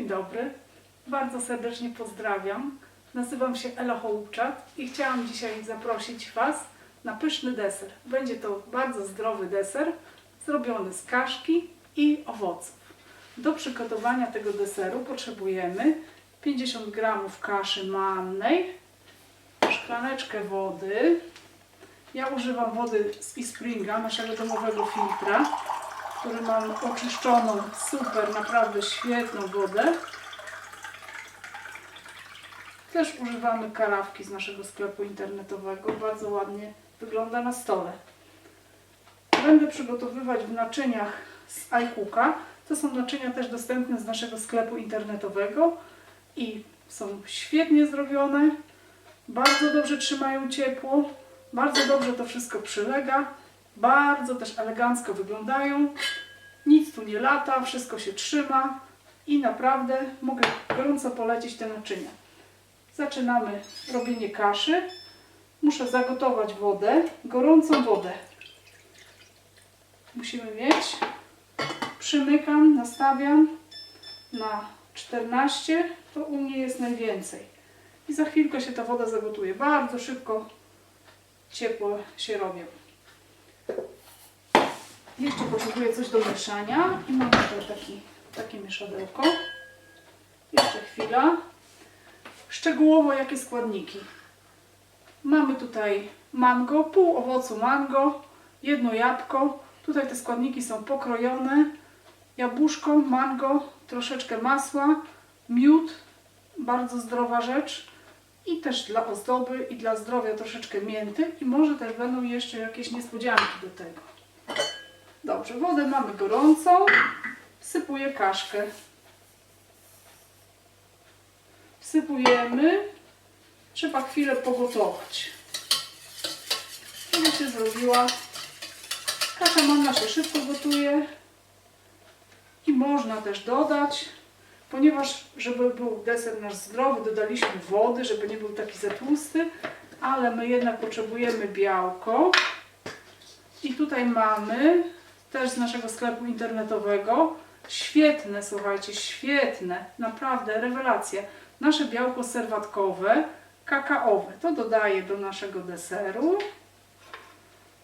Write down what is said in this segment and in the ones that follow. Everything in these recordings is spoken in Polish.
Dzień dobry, bardzo serdecznie pozdrawiam. Nazywam się Ela Hołubczak i chciałam dzisiaj zaprosić Was na pyszny deser. Będzie to bardzo zdrowy deser, zrobiony z kaszki i owoców. Do przygotowania tego deseru potrzebujemy 50 g kaszy mannej, szklaneczkę wody. Ja używam wody z Ispringa, naszego domowego filtra, który mam oczyszczoną, super, naprawdę świetną wodę. Też używamy karawki z naszego sklepu internetowego. Bardzo ładnie wygląda na stole. Będę przygotowywać w naczyniach z iCooka. To są naczynia też dostępne z naszego sklepu internetowego i są świetnie zrobione. Bardzo dobrze trzymają ciepło. Bardzo dobrze to wszystko przylega. Bardzo też elegancko wyglądają. Nic tu nie lata, wszystko się trzyma i naprawdę mogę gorąco polecić te naczynia. Zaczynamy robienie kaszy. Muszę zagotować wodę, gorącą wodę. Musimy mieć. Przymykam, nastawiam na 14, to u mnie jest najwięcej. I za chwilkę się ta woda zagotuje. Bardzo szybko ciepło się robią. Jeszcze potrzebuję coś do mieszania i mam tutaj taki, takie mieszadełko. Jeszcze chwila. Szczegółowo jakie składniki. Mamy tutaj mango, pół owocu mango, jedno jabłko. Tutaj te składniki są pokrojone. Jabłuszko, mango, troszeczkę masła, miód, bardzo zdrowa rzecz. I też dla ozdoby i dla zdrowia troszeczkę mięty. I może też będą jeszcze jakieś niespodzianki do tego. Dobrze, wodę mamy gorącą. Wsypuję kaszkę. Wsypujemy. Trzeba chwilę pogotować. Żeby się zrobiła. Kasza manna się szybko gotuje. I można też dodać, ponieważ żeby był deser nasz zdrowy, dodaliśmy wody, żeby nie był taki za tłusty, ale my jednak potrzebujemy białko. I tutaj mamy też z naszego sklepu internetowego. Świetne, słuchajcie, świetne, naprawdę rewelacja. Nasze białko serwatkowe, kakaowe. To dodaję do naszego deseru,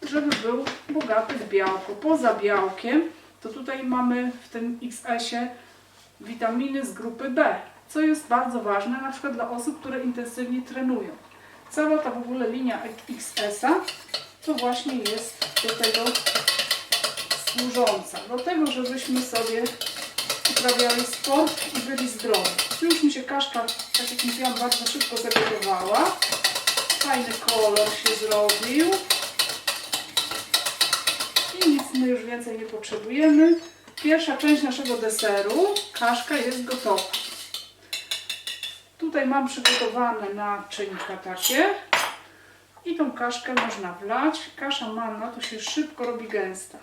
żeby był bogaty w białko. Poza białkiem, to tutaj mamy w tym XS-ie witaminy z grupy B, co jest bardzo ważne na przykład dla osób, które intensywnie trenują. Cała ta w ogóle linia XS-a to właśnie jest do tego służąca. Do tego, żebyśmy sobie uprawiali sport i byli zdrowi. Już mi się kaszka, tak jak mówiłam, bardzo szybko zagotowała. Fajny kolor się zrobił. I nic my już więcej nie potrzebujemy. Pierwsza część naszego deseru, kaszka jest gotowa. Tutaj mam przygotowane naczynka takie. I tą kaszkę można wlać. Kasza manna to się szybko robi gęsta.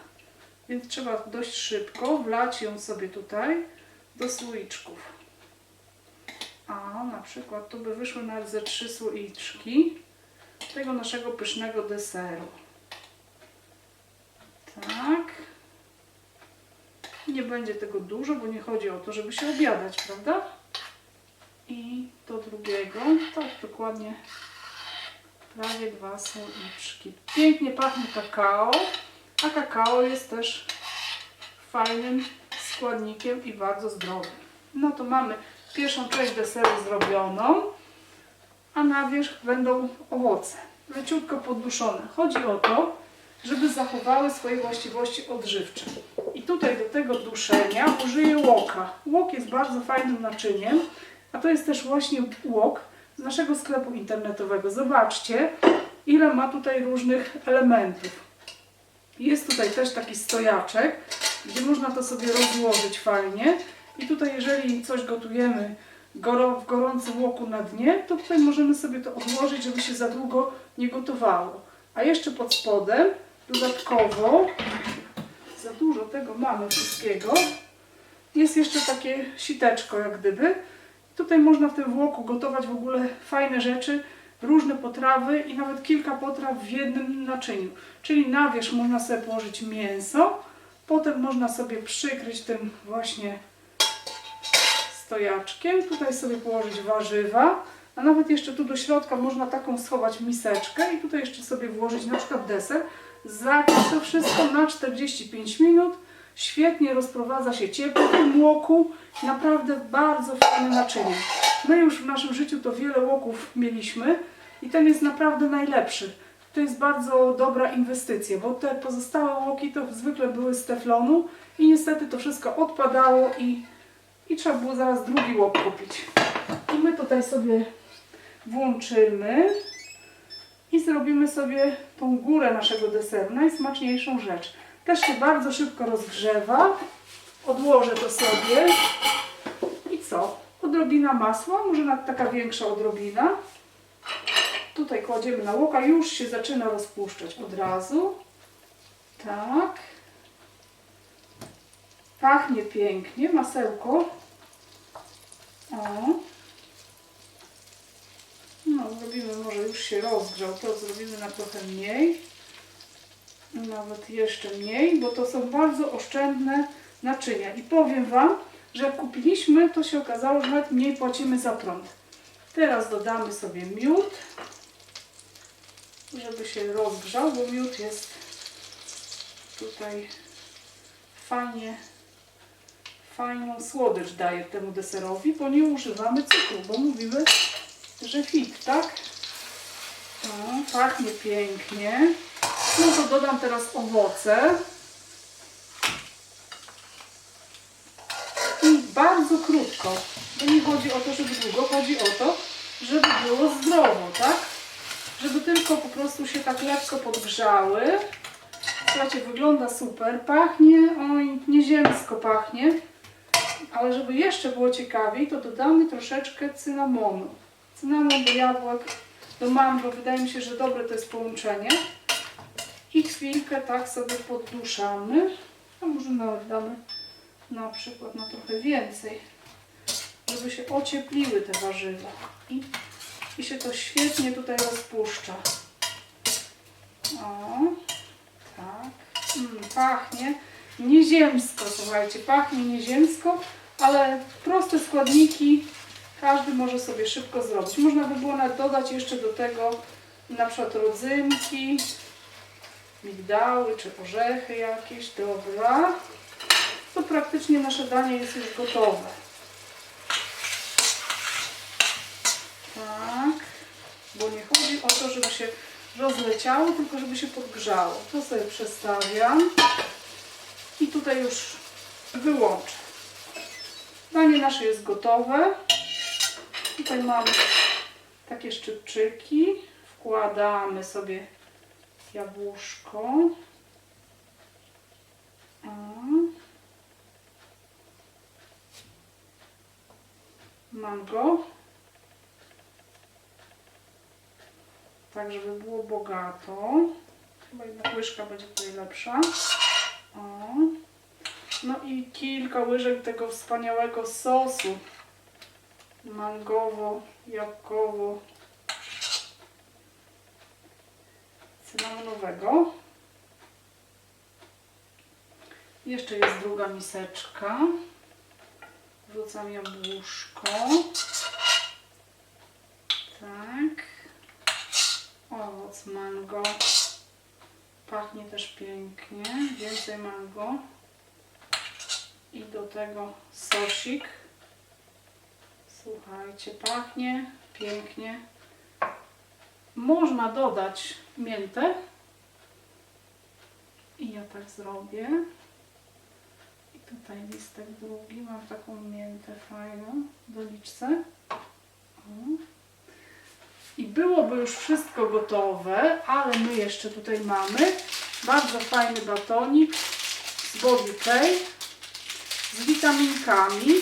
Więc trzeba dość szybko wlać ją sobie tutaj do słoiczków. A na przykład tu by wyszły nawet ze trzy słoiczki tego naszego pysznego deseru. Tak. Nie będzie tego dużo, bo nie chodzi o to, żeby się obiadać, prawda? I do drugiego, tak dokładnie prawie dwa słoiczki. Pięknie pachnie kakao, a kakao jest też fajnym składnikiem i bardzo zdrowym. No to mamy pierwszą część deseru zrobioną, a na wierzch będą owoce, leciutko podduszone. Chodzi o to, żeby zachowały swoje właściwości odżywcze. I tutaj do tego duszenia użyję łoka. Łok jest bardzo fajnym naczyniem, a to jest też właśnie łok z naszego sklepu internetowego. Zobaczcie, ile ma tutaj różnych elementów. Jest tutaj też taki stojaczek, gdzie można to sobie rozłożyć fajnie. I tutaj jeżeli coś gotujemy w gorącym łoku na dnie, to tutaj możemy sobie to odłożyć, żeby się za długo nie gotowało. A jeszcze pod spodem dodatkowo, za dużo tego mamy wszystkiego, jest jeszcze takie siteczko jak gdyby. Tutaj można w tym włoku gotować w ogóle fajne rzeczy, różne potrawy i nawet kilka potraw w jednym naczyniu. Czyli na wierzch można sobie położyć mięso, potem można sobie przykryć tym właśnie stojaczkiem. Tutaj sobie położyć warzywa. A nawet jeszcze tu do środka można taką schować miseczkę i tutaj jeszcze sobie włożyć na przykład deser. Zapić to wszystko na 45 minut. Świetnie rozprowadza się ciepło w tym łoku. Naprawdę bardzo fajne naczynie. My już w naszym życiu to wiele łoków mieliśmy i ten jest naprawdę najlepszy. To jest bardzo dobra inwestycja, bo te pozostałe łoki to zwykle były z teflonu i niestety to wszystko odpadało i, i trzeba było zaraz drugi łok kupić. I my tutaj sobie włączymy i zrobimy sobie tą górę naszego deseru, najsmaczniejszą rzecz. Też się bardzo szybko rozgrzewa. Odłożę to sobie. I co? Odrobina masła, może nawet taka większa odrobina. Tutaj kładziemy na łoka, już się zaczyna rozpuszczać od razu. Tak. Pachnie pięknie, masełko. O. No, zrobimy, może już się rozgrzał, to zrobimy na trochę mniej. Nawet jeszcze mniej, bo to są bardzo oszczędne naczynia. I powiem Wam, że kupiliśmy, to się okazało, że nawet mniej płacimy za prąd. Teraz dodamy sobie miód, żeby się rozgrzał, bo miód jest tutaj fajnie, fajną słodycz daje temu deserowi, bo nie używamy cukru, bo mówimy, że fit, tak? O, pachnie pięknie. No to dodam teraz owoce. I bardzo krótko. Bo nie chodzi o to, żeby długo, chodzi o to, żeby było zdrowo, tak? Żeby tylko po prostu się tak lekko podgrzały. Słuchajcie, wygląda super, pachnie, oj, nieziemsko pachnie. Ale żeby jeszcze było ciekawiej, to dodamy troszeczkę cynamonu. Cynamon do jabłek, do mango, wydaje mi się, że dobre to jest połączenie. I chwilkę tak sobie podduszamy. A może nawet damy na przykład na trochę więcej, żeby się ociepliły te warzywa. I, i się to świetnie tutaj rozpuszcza. O, tak. Mm, pachnie nieziemsko, słuchajcie, pachnie nieziemsko, ale proste składniki każdy może sobie szybko zrobić. Można by było dodać jeszcze do tego na przykład rodzynki, migdały czy orzechy jakieś. Dobra. To praktycznie nasze danie jest już gotowe. Tak. Bo nie chodzi o to, żeby się rozleciało, tylko żeby się podgrzało. To sobie przestawiam. I tutaj już wyłączę. Danie nasze jest gotowe. Tutaj mamy takie szczypczyki. Wkładamy sobie jabłuszko. O. Mango. Tak, żeby było bogato. Chyba jednak łyżka będzie tutaj lepsza. O. No i kilka łyżek tego wspaniałego sosu mangowo, jabłkowo cynamonowego. Jeszcze jest druga miseczka. Wrzucam jabłuszko. Tak. Owoc mango. Pachnie też pięknie. Więcej mango. I do tego sosik. Słuchajcie, pachnie pięknie. Można dodać miętę. I ja tak zrobię. Tutaj listek drugi. Mam taką miętę fajną doliczce. I byłoby już wszystko gotowe, ale my jeszcze tutaj mamy bardzo fajny batonik z Bobby Pay z witaminkami.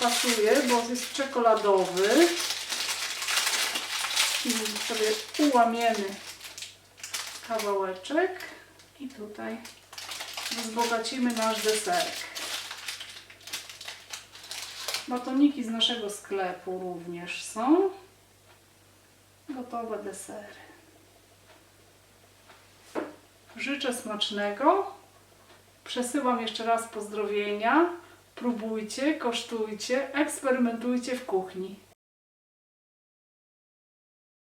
Pasuje, bo jest czekoladowy. I sobie ułamiemy kawałeczek i tutaj wzbogacimy nasz deserek. Batoniki z naszego sklepu również są. Gotowe desery. Życzę smacznego. Przesyłam jeszcze raz pozdrowienia. Próbujcie, kosztujcie, eksperymentujcie w kuchni.